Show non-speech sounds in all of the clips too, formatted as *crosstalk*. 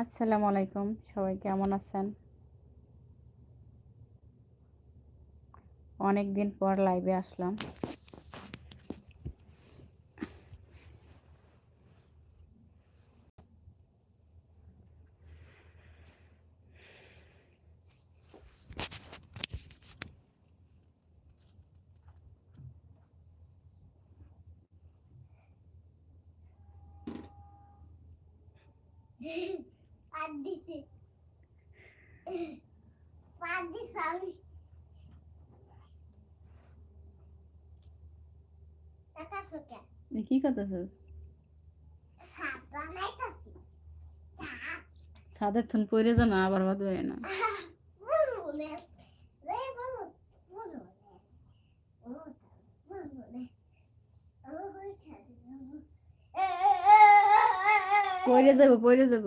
আসসালামু আলাইকুম। সবাই কেমন আছেন? অনেক দিন পর লাইভে আসলাম। কি ছাদের থন পড়ে যা আবার বাদ না বলব না। রে বলব বলব না বলব না আমার হয়ে ছাড়ে পড়ে যাব যাব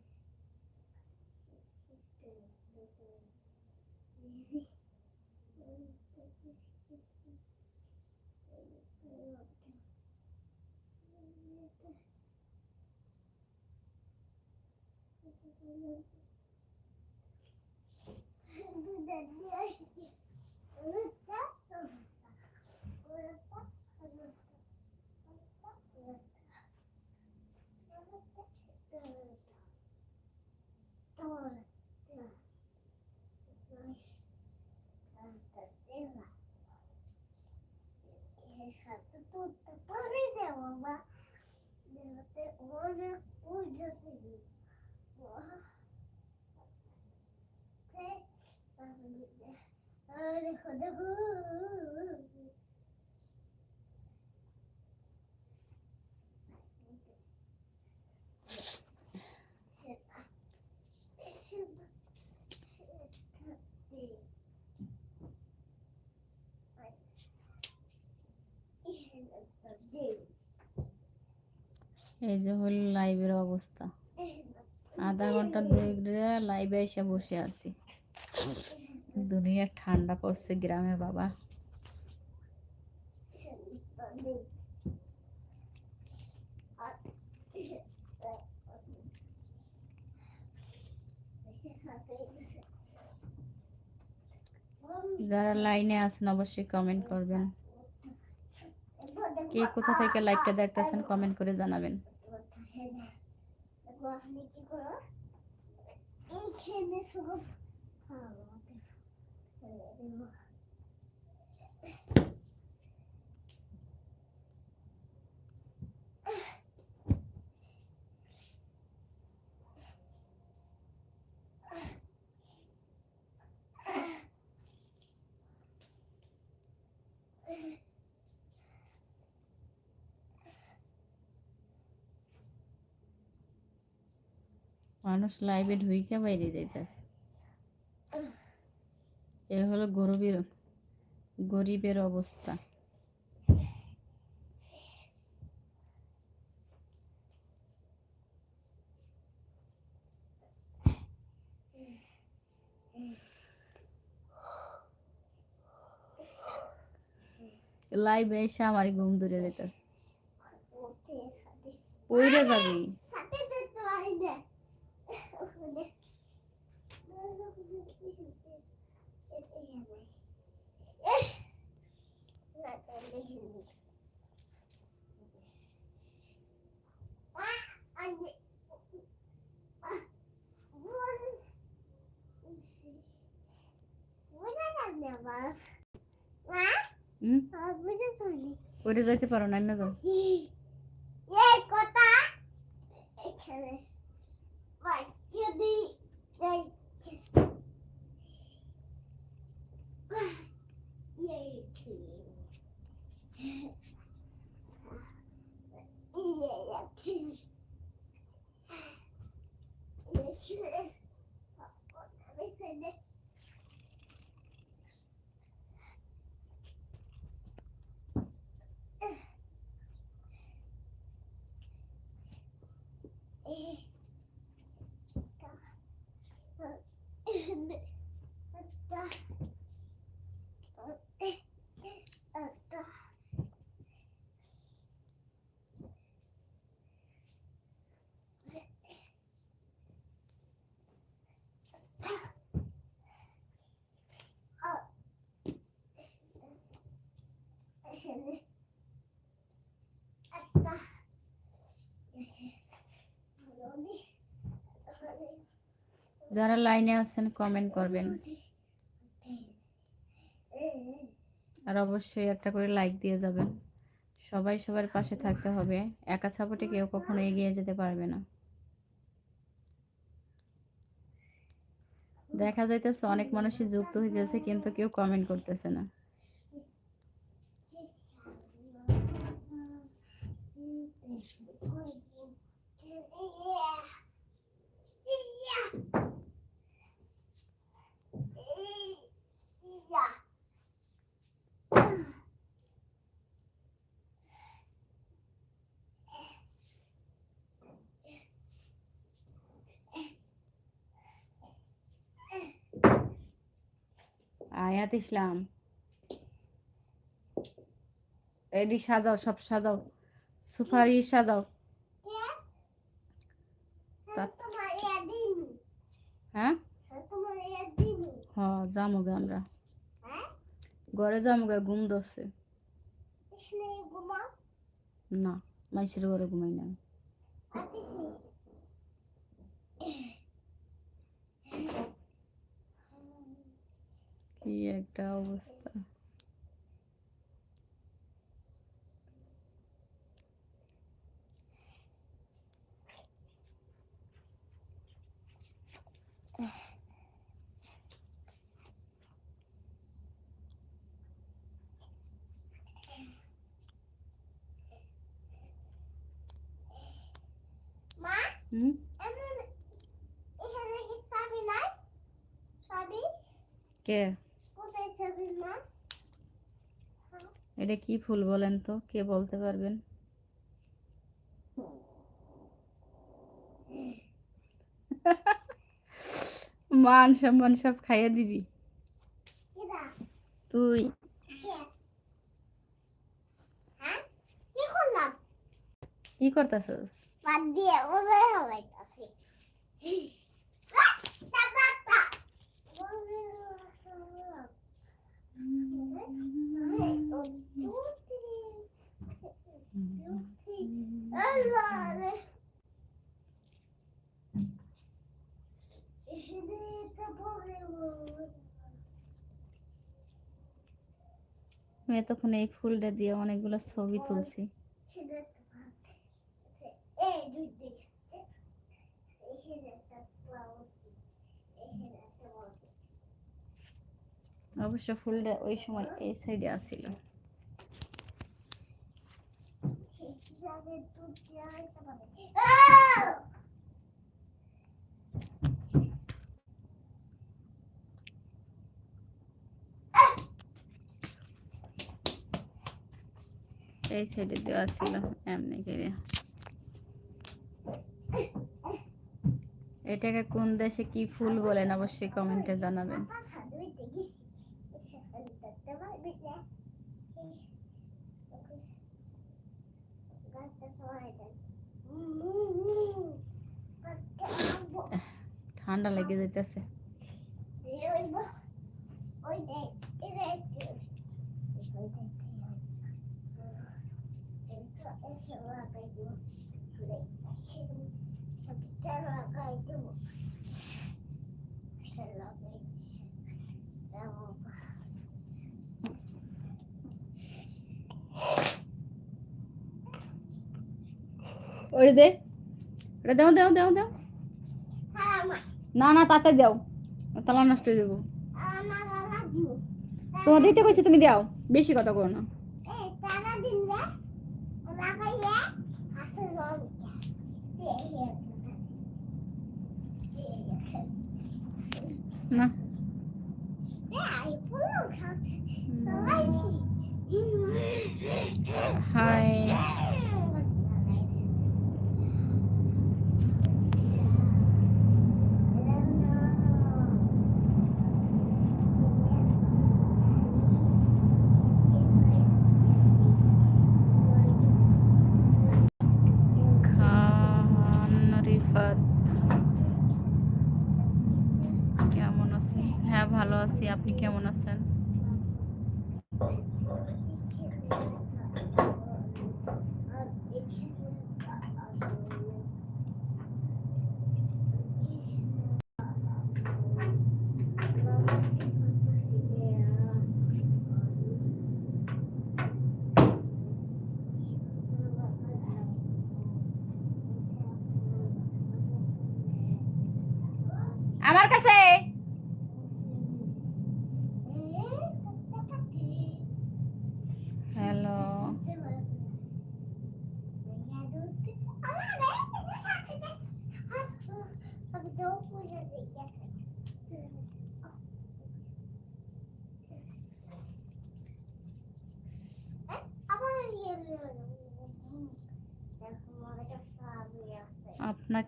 দেবো চুইয়ে দেবো বুঝে যাও যাও যদি সাথে তুলতে পারি না বাবা দেহতে অনেক পূজা ছিল এই যে হল লাইভের অবস্থা। আধা ঘণ্টা ধরে লাইভে এসে বসে আছি। *laughs* দুনিয়া ঠান্ডা পড়ছে গ্রামে, বাবা। যারা লাইনে আছেন, অবশ্যই কমেন্ট করবেন। কে কোথা থেকে লাইভটা দেখতেছেন কমেন্ট করে জানাবেন। এইখানে মানুষ লাইভে ঢুইকে বাইরে যাইতেছে। এ হলো গরিবের গরিবের অবস্থা। লাইভে এসে আমার ঘুম ধরে যেতেছে। পইরে যাবি। পইরে যাইতে পারো না না যাও যারা লাইনে আছেন কমেন্ট করবেন। আর অবশ্যই একটা করে লাইক দিয়ে যাবেন। সবাই সবার পাশে থাকতে হবে। একা সাপোর্টে কেউ কখনো এগিয়ে যেতে পারবে না। দেখা যাইতেছে অনেক মানুষই যুক্ত হইতেছে কিন্তু কেউ কমেন্ট করতেছে না। আয়াত ইসলাম। এডি সাজাও সব সাজাও। সুপারি সাজাও। হ্যাঁ হ যামুগে আমরা। ঘরে যামুগে ঘুম দছে না মাইসের ঘরে ঘুমাই না কি একটা অবস্থা মা হুম? কি? এটা কি ফুল বলেন তো? কে বলতে পারবেন? মান সম্মান সব খাইয়ে দিবি। তুই। কে হ্যাঁ কি করতেছস? বাদ দিয়ে ওদের Allah আমি এতক্ষণ এই ফুলটা দিয়ে অনেকগুলো ছবি তুলছি। অবশ্য ফুলটা ওই সময় এই সাইডে আসছিল এই সাইডে দেওয়া ছিল এমনি করে। এটাকে কোন দেশে কি ফুল বলেন অবশ্যই কমেন্টে জানাবেন। ঠান্ডা লেগে যাইতেছে ওরে দে ওরে দাও দাও দাও দাও না না তাতে দাও। তালা নষ্ট হয়ে যাব। তোমার দিতে কইছি তুমি দাও, বেশি কথা করো না। না হাই খান রিফাত কেমন আছেন হ্যাঁ ভালো আছি আপনি কেমন আছেন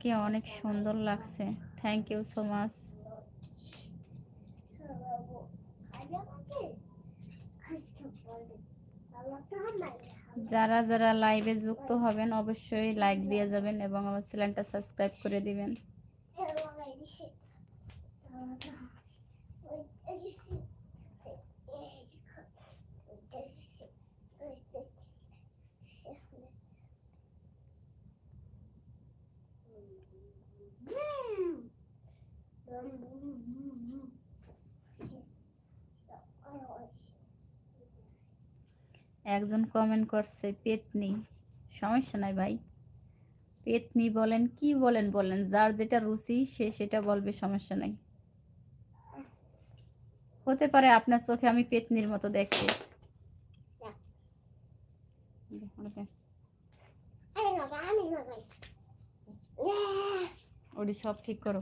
আপনাকে অনেক সুন্দর লাগছে। থ্যাংক ইউ সো মাচ যারা যারা লাইভে যুক্ত হবেন, অবশ্যই লাইক দিয়ে যাবেন এবং আমার চ্যানেলটা সাবস্ক্রাইব করে দিবেন। একজন কমেন্ট করছে, পেতনি। সমস্যা নাই ভাই। পেতনি বলেন, কি বলেন বলেন? যার যেটা রুচি, সে সেটা বলবে, সমস্যা নাই। হতে পারে আপনার চোখে আমি পেতনির মতো দেখতে ওটি সব ঠিক করো।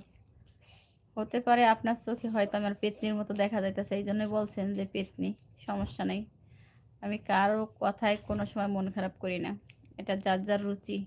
হতে পারে আপনার চোখে হয়তো আমার পেতনির মতো দেখা যাইতেছে এই জন্যই বলছেন যে পেতনি, সমস্যা নেই। আমি কারও কথায় কোনো সময় মন খারাপ করি না। এটা যার যার রুচি।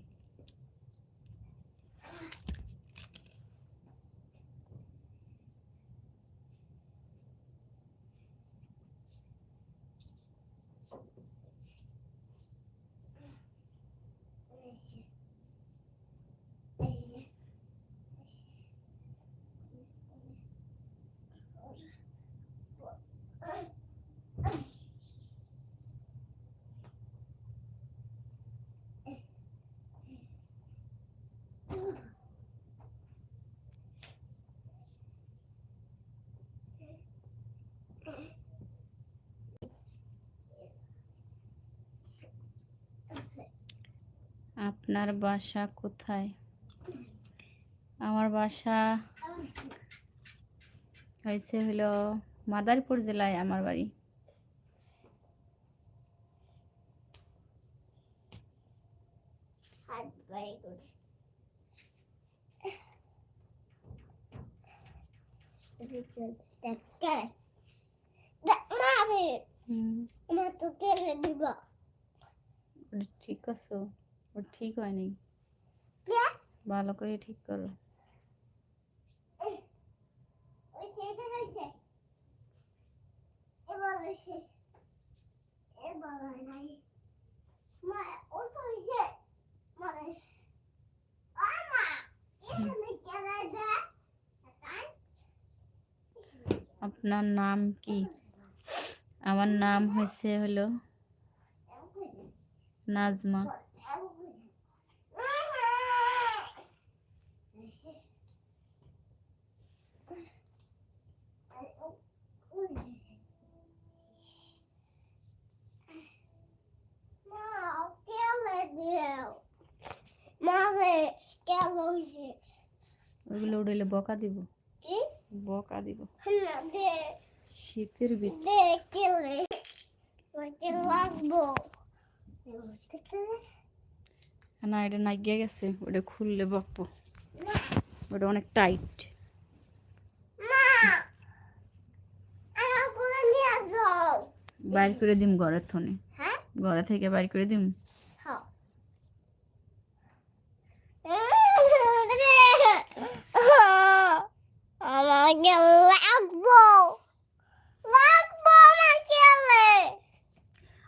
আপনার বাসা কোথায়? আমার বাসা হয়েছে হলো মাদারীপুর জেলায় আমার বাড়ি। ঠিক করছ ও ঠিক হয়নি। ভালো করে ঠিক করো। আপনার নাম কি? আমার নাম হয়েছে হলো নাজমা। ওইগুলো উড়েলে বকা দিব। বকা দিব। শীতের না এটা নাগিয়ে গেছে। ওটা খুললে বকবো। ওটা অনেক টাইট। বাইর করে দিম ঘরের থনে। হ্যাঁ? ঘরে থেকে বাইর করে দিম হ্যাঁ আমাকে লাগবো লাগবো না কেলে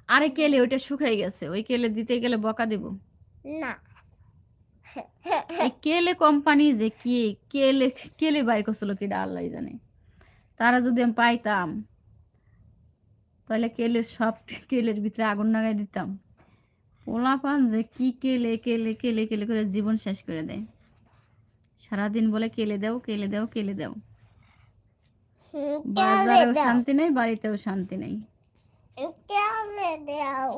আরে কেলে ওইটা শুকাই গেছে ওই কেলে দিতে গেলে বকা দিব? না। এই কেলে কোম্পানি যে কি কেলে কেলে বাইর করছিল কি আল্লাহ জানে। তারা যদি আমি পাইতাম তাহলে কেলের সব কেলের ভিতরে আগুন লাগাই দিতাম। পোলাপান যে কি কেলে কেলে কেলে কেলে করে জীবন শেষ করে দেয়। সারাদিন বলে কেলে দাও কেলে দাও কেলে দাও। বাজারেও শান্তি নেই বাড়িতেও শান্তি নেই। কেলে দাও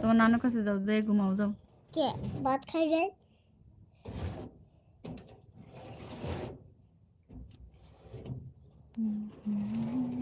তোমার নানুর কাছে যাও যে ঘুমাও যাও। কে? ভাত খাই যায় অরে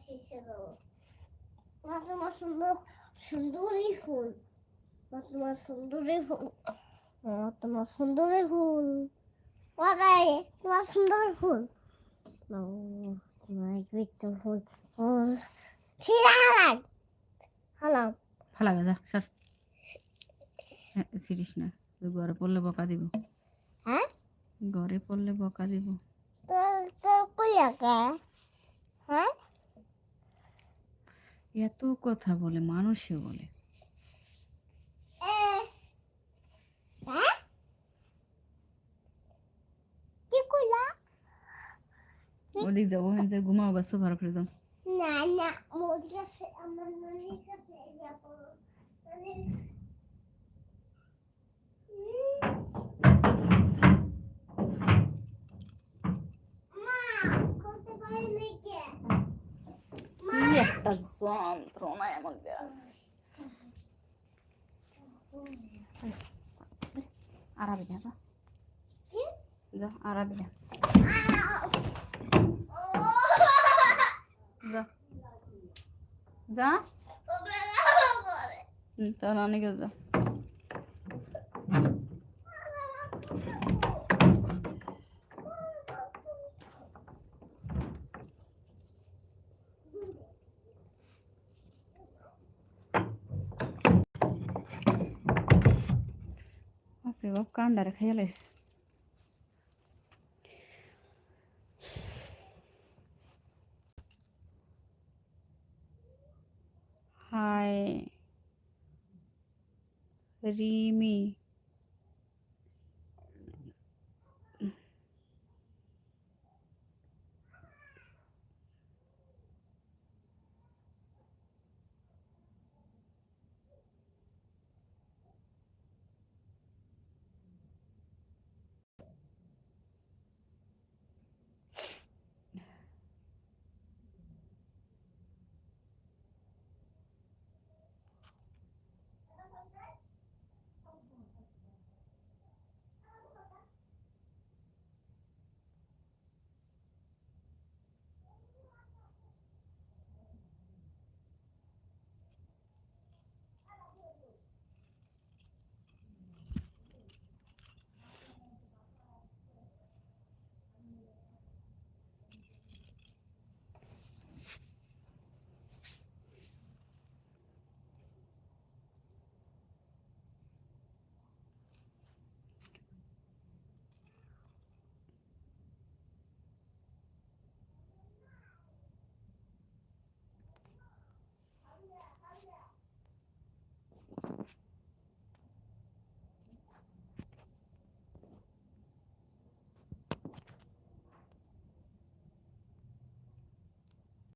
দেবো মা তোমার সুন্দর সুন্দরী ফুল মা তোমার সুন্দরী ফুল মা তোমার সুন্দরী ফুল ওরাই তোমার সুন্দরী ফুল তোমার বিট্টু ফুল ফুল ছিঁড়া হালান হালাম ভালো যা সর হ্যাঁ, না তুই ঘরে পড়লে বকা দিব। হ্যাঁ? ঘরে পড়লে বকা দিব। তোর তোর কুলিয়াকে হ্যাঁ? এত কথা বলে, মানুষে বলে। ওদিক যাব হ্যাঁ যে ঘুমাও সোফার করে যাও। না না কাছে আমার কাছে মা করতে পারি নাকি? একটা যন্ত্রণা আছে আরাবি না যা যা আরাবি না যা যা হুম, তোর যা உட்காந்து இருக்கையில் Hi. Rimi.